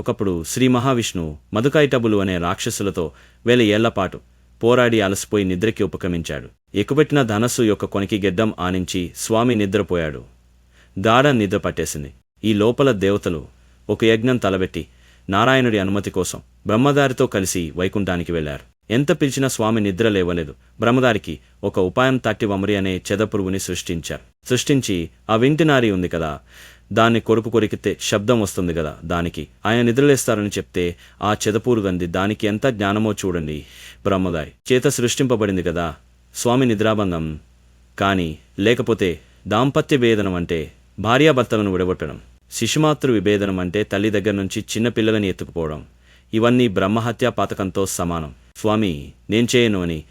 ఒకప్పుడు శ్రీ మహావిష్ణువు మధుకైటబులు అనే రాక్షసులతో వేల ఏళ్ళపాటు పోరాడి అలసిపోయి నిద్రకి ఉపకమించాడు ఎక్కుపెట్టిన ధనస్సు యొక్క కొనికి గెడ్డం ఆనించి స్వామి నిద్రపోయాడు. దాడ నిద్ర పట్టేసింది. ఈ లోపల దేవతలు ఒక యజ్ఞం తలబెట్టి నారాయణుడి అనుమతి కోసం బ్రహ్మదారితో కలిసి వైకుంఠానికి వెళ్ళారు ఎంత పిలిచినా స్వామి నిద్ర లేవలేదు. బ్రహ్మదారికి ఒక ఉపాయం తట్టి వమరి అనే చెదపురుగుని సృష్టించారు. సృష్టించి ఆ వింటినారి ఉంది కదా దాన్ని కొరుపు కొరికితే శబ్దం వస్తుంది కదా దానికి. ఆయన నిద్రలేస్తారని చెప్తే ఆ చెదపురుగంది దానికి ఎంత జ్ఞానమో చూడండి. బ్రహ్మదాయ్ చేత సృష్టింపబడింది కదా. స్వామి నిద్రాబంధం కానీ లేకపోతే దాంపత్య భేదనం అంటే భార్యాభర్తలను విడగొట్టడం. శిశుమాతృ విభేదనం అంటే తల్లి దగ్గర నుంచి చిన్న పిల్లలని ఎత్తుకుపోవడం. ఇవన్నీ బ్రహ్మహత్యా పాతకంతో సమానం. స్వామి నేను చేయను అని.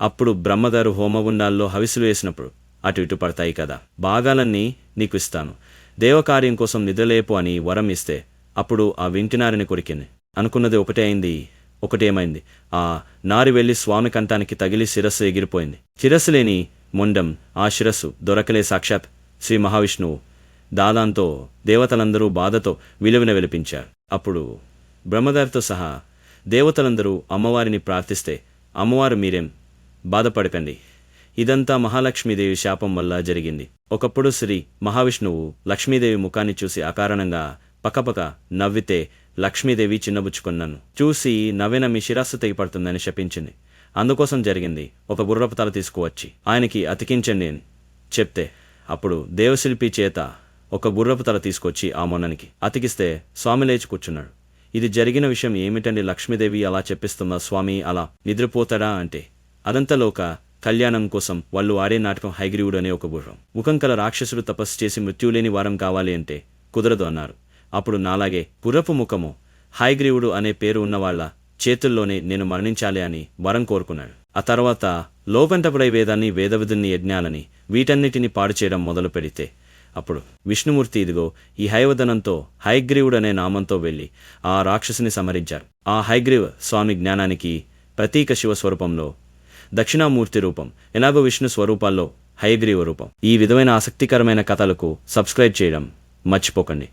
అప్పుడు బ్రహ్మదారు హోమగుండాల్లో హవిసులు వేసినప్పుడు అటు ఇటు పడతాయి కదా. భాగాలన్నీ నీకు ఇస్తాను. దేవకార్యం కోసం నిద్రలేపు అని వరం ఇస్తే అప్పుడు ఆ వింటినారిని కొరికింది అనుకున్నది ఒకటే అయింది ఒకటేమైంది ఆ నారి వెళ్ళి స్వామి కంఠానికి తగిలి శిరస్సు ఎగిరిపోయింది. శిరస్సు లేని మొండం ఆ శిరస్సు దొరకలే సాక్షాత్ శ్రీ మహావిష్ణువు. దాదాంతో దేవతలందరూ బాధతో విలువిన విలిపించారు. అప్పుడు బ్రహ్మదారితో సహా దేవతలందరూ అమ్మవారిని ప్రార్థిస్తే అమ్మవారు మీరేం బాధపడకండి ఇదంతా మహాలక్ష్మీదేవి శాపం వల్ల జరిగింది. ఒకప్పుడు శ్రీ మహావిష్ణువు లక్ష్మీదేవి ముఖాన్ని చూసి అకారణంగా పకపక నవ్వితే లక్ష్మీదేవి చిన్నబుచ్చుకున్నాను. చూసి నవ్విన మీ శిరస్సు తెగిపడుతుందని శపించింది. అందుకోసం జరిగింది ఒక గుర్రపు తల తీసుకువచ్చి ఆయనకి అతికించండి అని చెప్తే అప్పుడు దేవశిల్పి చేత ఒక గుర్రపు తల తీసుకొచ్చి ఆ మొన్ననికి అతికిస్తే స్వామి లేచి కూర్చున్నాడు. ఇది జరిగిన విషయం ఏమిటండి లక్ష్మీదేవి అలా చెప్పిస్తుందా స్వామి అలా నిద్రపోతాడా అంటే అదంతలోక కళ్యాణం కోసం వాళ్ళు ఆడే నాటకం హైగ్రీవుడు అనే ఒక గుర్రం. ముఖం కల రాక్షసుడు తపస్సు చేసి మృత్యులేని వారం కావాలి అంటే కుదరదు అన్నారు. అప్పుడు నాలాగే పురపు ముఖము హైగ్రీవుడు అనే పేరు ఉన్నవాళ్ళ చేతుల్లోనే నేను మరణించాలి అని వరం కోరుకున్నాడు. ఆ తర్వాత లోకంటపుడై వేదాన్ని వేదవిధుల్ని యజ్ఞాలని వీటన్నిటిని పాడు చేయడం మొదలు పెడితే అప్పుడు విష్ణుమూర్తి ఇదిగో ఈ హైవదనంతో హైగ్రీవుడు అనే నామంతో వెళ్ళి ఆ రాక్షసుని సమరించారు ఆ హైగ్రీవ్ స్వామి జ్ఞానానికి ప్రతీక శివ స్వరూపంలో దక్షిణామూర్తి రూపం ఎనాగో విష్ణు స్వరూపాల్లో హయగ్రీవ రూపం. ఈ విధమైన ఆసక్తికరమైన కథలకు సబ్స్క్రైబ్ చేయడం మర్చిపోకండి.